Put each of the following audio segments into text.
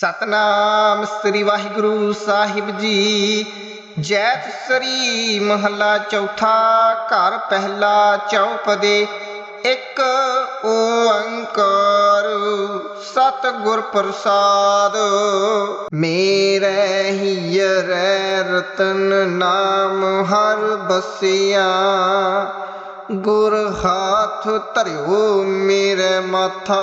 ਸਤਨਾਮ ਸ੍ਰੀ ਵਾਹਿਗੁਰੂ ਸਾਹਿਬ ਜੀ। ਜੈਤ ਸ੍ਰੀ ਮਹੱਲਾ ਚੌਥਾ, ਘਰ ਪਹਿਲਾ ਚੌਪਦੇ, ਇੱਕ ਓੰਕਾਰ ਸਤਿਗੁਰ ਪ੍ਰਸਾਦ ਮੇਰੇ ਹੀਰੇ ਰਤਨ ਨਾਮ ਹਰ ਬਸਿਆ, ਗੁਰ ਹਾਥ ਧਰਿਓ ਮੇਰੇ ਮਾਥਾ।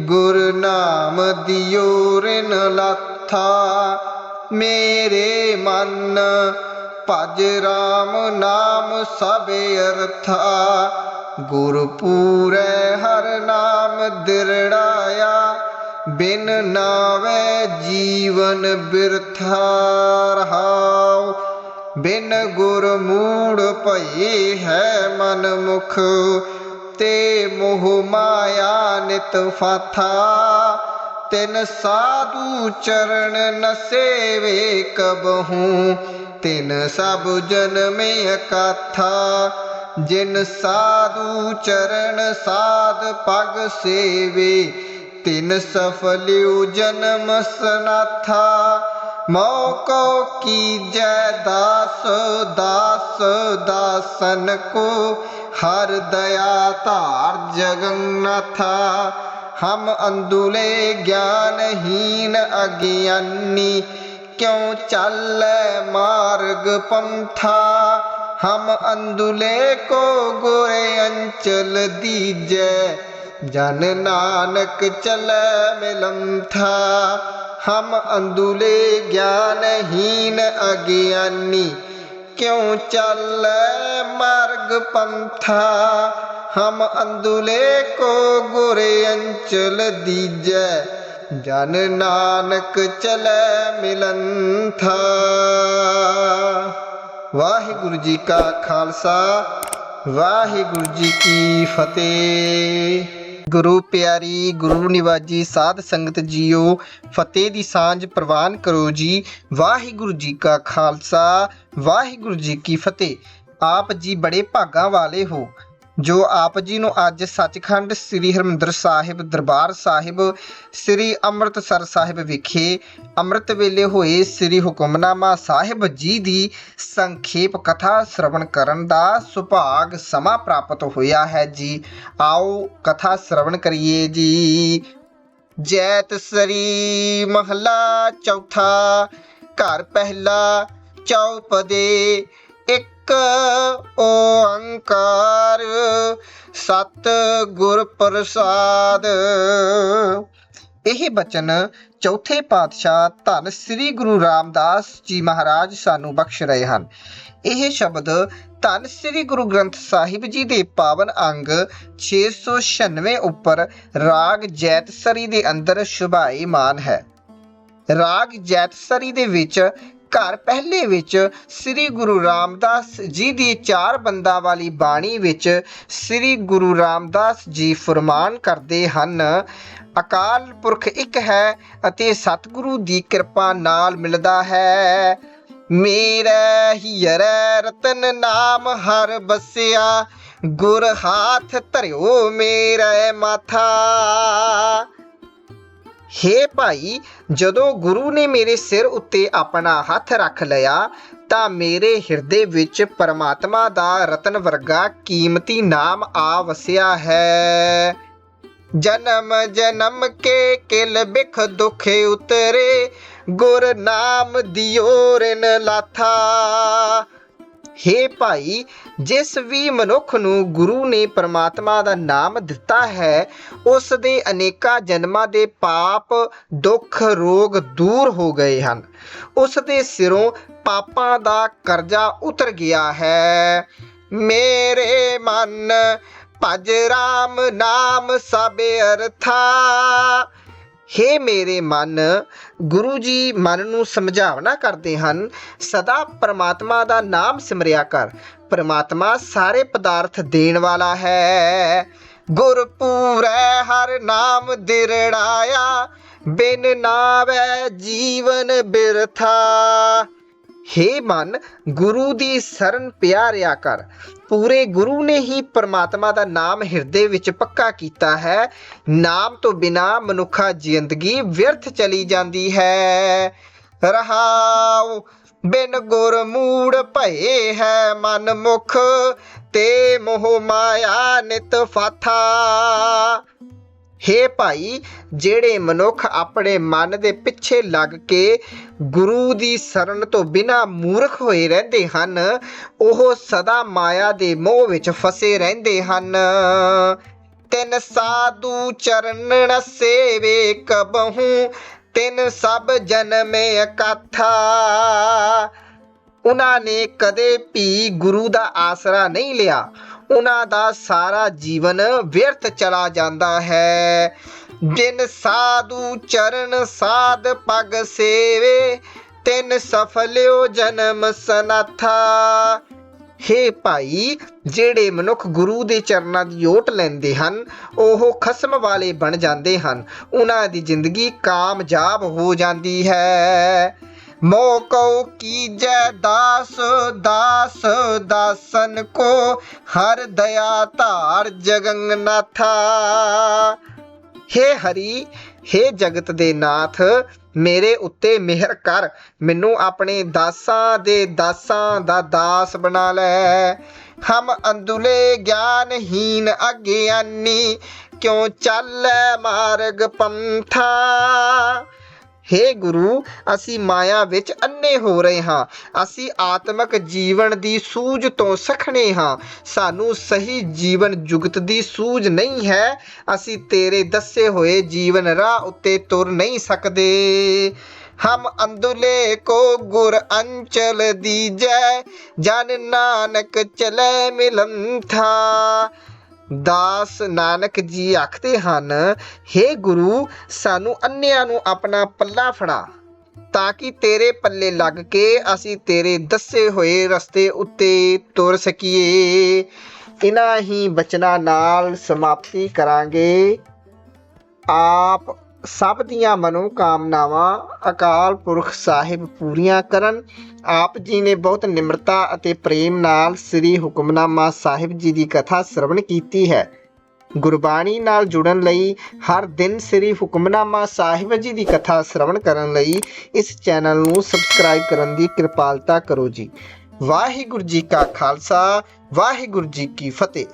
ਗੁਰ ਨਾਮ ਦਿਓ ਰਿਨ ਲਾਥਾ, ਮੇਰੇ ਮਨ ਭਜ ਰਾਮ ਨਾਮ ਸਭ ਅਰਥਾ। ਗੁਰ ਪੂਰੈ ਹਰ ਨਾਮ ਦਿਰੜਾਇਆ, ਬਿਨ ਨਾਵੇ ਜੀਵਨ ਬਿਰਥਾ ਰਹਾਉ। ਬਿਨ ਗੁਰ ਮੂੜ ਭਈ ਹੈ ਮਨ ਮੁਖ ਤੇ ਮੋਹ ਮਾਇਆ ਨਿਤ ਫਾਥਾ। ਤਿਨ ਸਾਧੂ ਚਰਨ ਨ ਸੇਵੇ ਕਬਹੂ। ਤਿਨ ਸਭ ਜਨਮੇ ਅਕਾਥਾ ਜਿਨ ਸਾਧੂ ਚਰਨ ਸਾਧ ਪਗ ਸੇਵੇ। ਤਿਨ ਸਫਲਿਉ ਜਨਮ ਸਨਾਥਾ। ਮੋਕੋ ਕੀਜੈ ਦਾਸ ਦਾਸ, ਦਾਸਨ ਕੋ। हर दया तार जगन्नाथा हम अंदुले ज्ञानहीन अज्ञानी क्यों चल मार्ग पंथा हम अंदुले को गोरे अंचल दीजय जन नानक चल मिलम था हम अंदुले ज्ञानहीन अज्ञानी ਕਿਉ ਚੱਲੈ ਮਾਰਗ ਪੰਥਾ? ਹਮ ਅੰਦੁਲੇ ਕੋ ਗੁਰ ਅੰਚਲ ਦੀਜੈ, ਜਨ ਨਾਨਕ ਚਲੈ ਮਿਲੰਥਾ। ਵਾਹਿਗੁਰੂ ਜੀ ਕਾ ਖਾਲਸਾ, ਵਾਹਿਗੁਰੂ ਜੀ ਕੀ ਫਤਿਹ। ਗੁਰੂ ਪਿਆਰੀ, ਗੁਰੂ ਨਿਵਾਜੀ ਸਾਧ ਸੰਗਤ ਜੀਓ, ਫਤਿਹ ਦੀ ਸਾਂਝ ਪ੍ਰਵਾਨ ਕਰੋ ਜੀ। ਵਾਹਿਗੁਰੂ ਜੀ ਕਾ ਖਾਲਸਾ, ਵਾਹਿਗੁਰੂ ਜੀ ਕੀ ਫਤਿਹ। ਆਪ ਜੀ ਬੜੇ ਭਾਗਾਂ ਵਾਲੇ ਹੋ। ਜੋ ਆਪ ਜੀ ਨੂੰ ਅੱਜ ਸੱਚਖੰਡ ਸ੍ਰੀ ਹਰਿਮੰਦਰ ਸਾਹਿਬ ਦਰਬਾਰ ਸਾਹਿਬ, ਸ੍ਰੀ ਅੰਮ੍ਰਿਤਸਰ ਸਾਹਿਬ ਵਿਖੇ ਅੰਮ੍ਰਿਤ ਵੇਲੇ ਹੋਏ ਸ੍ਰੀ ਹੁਕਮਨਾਮਾ ਸਾਹਿਬ ਜੀ ਦੀ ਸੰਖੇਪ ਕਥਾ ਸ਼ਰਵਣ ਕਰਨ ਦਾ ਸੁਭਾਗ ਸਮਾਂ ਪ੍ਰਾਪਤ ਹੋਇਆ ਹੈ ਜੀ। ਆਓ ਕਥਾ ਸ਼ਰਵਣ ਕਰੀਏ ਜੀ। ਜੈਤ ਸ੍ਰੀ ਮਹਲਾ ਚੌਥਾ, ਘਰ ਪਹਿਲਾ ਚੌਪਦੇ ਇੱਕ ਓੰਕਾਰ ਸਤ ਗੁਰ ਪ੍ਰਸਾਦ। ਇਹ ਬਚਨ ਚੌਥੇ ਪਾਤਸ਼ਾਹ ਧੰਨ ਸ੍ਰੀ ਗੁਰੂ ਰਾਮਦਾਸ ਜੀ ਮਹਾਰਾਜ ਸਾਨੂੰ ਬਖਸ਼ ਰਹੇ ਹਨ। ਇਹ ਸ਼ਬਦ ਧੰਨ ਸ੍ਰੀ ਗੁਰੂ ਗ੍ਰੰਥ ਸਾਹਿਬ ਜੀ ਦੇ ਪਾਵਨ ਅੰਗ 696 ਉੱਪਰ ਰਾਗ ਜੈਤਸਰੀ ਦੇ ਅੰਦਰ ਸ਼ੁਭਾਈਮਾਨ ਹੈ। ਰਾਗ ਜੈਤਸਰੀ ਦੇ ਵਿੱਚ ਘਰ ਪਹਿਲੇ ਵਿੱਚ ਸ੍ਰੀ ਗੁਰੂ ਰਾਮਦਾਸ ਜੀ ਦੀ ਚਾਰ ਬੰਦਾ ਵਾਲੀ ਬਾਣੀ ਵਿੱਚ ਸ੍ਰੀ ਗੁਰੂ ਰਾਮਦਾਸ ਜੀ ਫਰਮਾਨ ਕਰਦੇ ਹਨ, ਅਕਾਲ ਪੁਰਖ ਇੱਕ ਹੈ ਅਤੇ ਸਤਿਗੁਰੂ ਦੀ ਕਿਰਪਾ ਨਾਲ ਮਿਲਦਾ ਹੈ। ਮੇਰਾ ਹੀਰੇ ਰਤਨ ਨਾਮ ਹਰ ਬਸਿਆ, ਗੁਰ ਹਾਥ ਧਰਿਓ ਮੇਰੇ ਮਾਥਾ। ਹੇ ਭਾਈ, ਜਦੋਂ ਗੁਰੂ ਨੇ ਮੇਰੇ ਸਿਰ ਉੱਤੇ ਆਪਣਾ ਹੱਥ ਰੱਖ ਲਿਆ, ਤਾਂ ਮੇਰੇ ਹਿਰਦੇ ਵਿੱਚ ਪਰਮਾਤਮਾ ਦਾ ਰਤਨ ਵਰਗਾ ਕੀਮਤੀ ਨਾਮ ਆ ਵਸਿਆ ਹੈ। ਜਨਮ ਜਨਮ ਕੇ ਕਿਲ ਬਿਖ ਦੁਖੇ ਉਤਰੇ, ਗੁਰ ਨਾਮ ਦਿਓ ਲਾਥਾ। ਹੇ ਭਾਈ, ਜਿਸ ਵੀ ਮਨੁੱਖ ਨੂੰ ਗੁਰੂ ਨੇ ਪਰਮਾਤਮਾ ਦਾ ਨਾਮ ਦਿੱਤਾ ਹੈ, ਉਸ ਦੇ ਅਨੇਕਾਂ ਜਨਮਾਂ ਦੇ ਪਾਪ, ਦੁੱਖ, ਰੋਗ ਦੂਰ ਹੋ ਗਏ ਹਨ। ਉਸ ਦੇ ਸਿਰੋਂ ਪਾਪਾਂ ਦਾ ਕਰਜ਼ਾ ਉਤਰ ਗਿਆ ਹੈ। ਮੇਰੇ ਮਨ, ਭਜ ਰਾਮ ਨਾਮ ਸਭ ਅਰਥਾ। ਹੇ ਮੇਰੇ ਮਨ, ਗੁਰੂ ਜੀ ਮਨ ਨੂੰ ਸਮਝਾਵਨਾ ਕਰਦੇ ਹਨ, ਸਦਾ ਪ੍ਰਮਾਤਮਾ ਦਾ ਨਾਮ ਸਿਮਰਿਆ ਕਰ। ਪ੍ਰਮਾਤਮਾ ਸਾਰੇ ਪਦਾਰਥ ਦੇਣ ਵਾਲਾ ਹੈ। ਗੁਰਪੂਰੈ ਹਰ ਨਾਮ ਦਿਰੜਾਇਆ, ਬਿਨ ਨਾਵੈ ਜੀਵਨ ਬਿਰਥਾ। ਹੇ ਮਨ, ਗੁਰੂ ਦੀ ਸ਼ਰਨ ਪਿਆਰਿਆ ਕਰ। ਪੂਰੇ ਗੁਰੂ ਨੇ ਹੀ ਪਰਮਾਤਮਾ ਦਾ ਨਾਮ ਹਿਰਦੇ ਵਿੱਚ ਪੱਕਾ ਕੀਤਾ ਹੈ। ਨਾਮ ਤੋਂ ਬਿਨਾ ਮਨੁੱਖਾ ਜ਼ਿੰਦਗੀ ਵਿਅਰਥ ਚਲੀ ਜਾਂਦੀ ਹੈ। ਰਹਾਉ, ਬਿਨ ਗੁਰ ਮੂੜ ਭਏ ਹੈ ਮਨ ਮੁਖ, ਤੇ ਮੋਹ ਮਾਇਆ ਨਿਤ ਫਾਥਾ। ਹੇ ਭਾਈ, ਜਿਹੜੇ ਮਨੁੱਖ ਆਪਣੇ ਮਨ ਦੇ ਪਿੱਛੇ ਲੱਗ ਕੇ ਗੁਰੂ ਦੀ ਸ਼ਰਨ ਤੋਂ ਬਿਨਾ ਮੂਰਖ ਹੋਏ ਰਹਿੰਦੇ ਹਨ, ਉਹ ਸਦਾ ਮਾਇਆ ਦੇ ਮੋਹ ਵਿੱਚ ਫਸੇ ਰਹਿੰਦੇ ਹਨ। ਤਿੰਨ ਸਾਧੂ ਚਰਨ ਸੇਵੇ ਕਬਹੂ, ਤਿੰਨ ਸਭ ਜਨਮੇ ਇਕੱਠਾ ਉਹਨਾਂ ਨੇ ਕਦੇ ਵੀ ਗੁਰੂ ਦਾ ਆਸਰਾ ਨਹੀਂ ਲਿਆ। ਉਹਨਾਂ ਦਾ ਸਾਰਾ ਜੀਵਨ ਵਿਅਰਥ ਚਲਾ ਜਾਂਦਾ ਹੈ। ਜਿਨ ਸਾਧੂ ਚਰਨ ਸਾਧ ਪਗ ਸੇਵੇ, ਤਿਨ ਸਫਲਿਓ ਜਨਮ ਸਨਾਥਾ। ਹੇ ਭਾਈ, ਜਿਹੜੇ ਮਨੁੱਖ ਗੁਰੂ ਦੇ ਚਰਨਾਂ ਦੀ ਓਟ ਲੈਂਦੇ ਹਨ, ਉਹ ਖਸਮ ਵਾਲੇ ਬਣ ਜਾਂਦੇ ਹਨ। ਉਹਨਾਂ ਦੀ ਜ਼ਿੰਦਗੀ ਕਾਮਯਾਬ ਹੋ ਜਾਂਦੀ ਹੈ। ਮੋਕਉ ਕੀਜੈ ਦਾਸ ਦਾਸ ਦਾਸਨ ਕੋ, ਹਰ ਦਇਆ ਧਾਰ ਜਗੰਨਾਥਾ ਹੇ ਹਰੀ, ਹੇ ਜਗਤ ਦੇ ਨਾਥ, ਮੇਰੇ ਉੱਤੇ ਮਿਹਰ ਕਰ, ਮੈਨੂੰ ਆਪਣੇ ਦਾਸਾਂ ਦੇ ਦਾਸਾਂ ਦਾ ਦਾਸ ਬਣਾ ਲੈ। ਹਮ ਅੰਦੁਲੇ ਗਿਆਨਹੀਨ ਅਗਿਆਨੀ, ਕਿਉਂ ਚੱਲੈ ਮਾਰਗ ਪੰਥਾ? ਹੇ ਗੁਰੂ, ਅਸੀਂ ਮਾਇਆ ਵਿੱਚ ਅੰਨੇ ਹੋ ਰਹੇ ਹਾਂ। ਅਸੀਂ ਆਤਮਿਕ ਜੀਵਨ ਦੀ ਸੂਝ ਤੋਂ ਸਖਣੇ ਹਾਂ। ਸਾਨੂੰ ਸਹੀ ਜੀਵਨ ਜੁਗਤ ਦੀ ਸੂਝ ਨਹੀਂ ਹੈ। ਅਸੀਂ ਤੇਰੇ ਦੱਸੇ ਹੋਏ ਜੀਵਨ ਰਾਹ ਉੱਤੇ ਤੁਰ ਨਹੀਂ ਸਕਦੇ। ਹਮ ਅੰਦੁਲੇ ਕੋ ਗੁਰ ਅੰਚਲ ਦੀਜੈ, ਜਨ ਨਾਨਕ ਚਲੇ ਮਿਲੰਥਾ ਦਾਸ ਨਾਨਕ ਜੀ ਆਖਦੇ ਹਨ हे ਗੁਰੂ, ਸਾਨੂੰ ਅੰਨਿਆਂ ਨੂੰ ਆਪਣਾ ਪੱਲਾ ਫੜਾ, ਤਾਂ ਕਿ ਤੇਰੇ ਪੱਲੇ ਲੱਗ ਕੇ ਅਸੀਂ ਤੇਰੇ ਦੱਸੇ ਹੋਏ ਰਸਤੇ ਉੱਤੇ ਤੁਰ ਸਕੀਏ। ਇਨ੍ਹਾਂ ਹੀ ਬਚਨਾਂ ਨਾਲ ਸਮਾਪਤੀ ਕਰਾਂਗੇ। ਆਪ ਸਭ ਦੀਆਂ ਮਨੋਕਾਮਨਾਵਾਂ ਅਕਾਲ ਪੁਰਖ ਸਾਹਿਬ ਪੂਰੀਆਂ ਕਰਨ। ਆਪ ਜੀ ਨੇ ਬਹੁਤ ਨਿਮਰਤਾ ਅਤੇ ਪ੍ਰੇਮ ਨਾਲ ਸ੍ਰੀ ਹੁਕਮਨਾਮਾ ਸਾਹਿਬ ਜੀ ਦੀ ਕਥਾ ਸ਼ਰਵਣ ਕੀਤੀ ਹੈ। ਗੁਰਬਾਣੀ ਨਾਲ ਜੁੜਨ ਲਈ ਹਰ ਦਿਨ ਸ੍ਰੀ ਹੁਕਮਨਾਮਾ ਸਾਹਿਬ ਜੀ ਦੀ ਕਥਾ ਸ਼੍ਰਵਣ ਕਰਨ ਲਈ ਇਸ ਚੈਨਲ ਨੂੰ ਸਬਸਕ੍ਰਾਈਬ ਕਰਨ ਦੀ ਕਿਰਪਾਲਤਾ ਕਰੋ ਜੀ। ਵਾਹਿਗੁਰੂ ਜੀ ਕਾ ਖਾਲਸਾ, ਵਾਹਿਗੁਰੂ ਜੀ ਕੀ ਫਤਿਹ।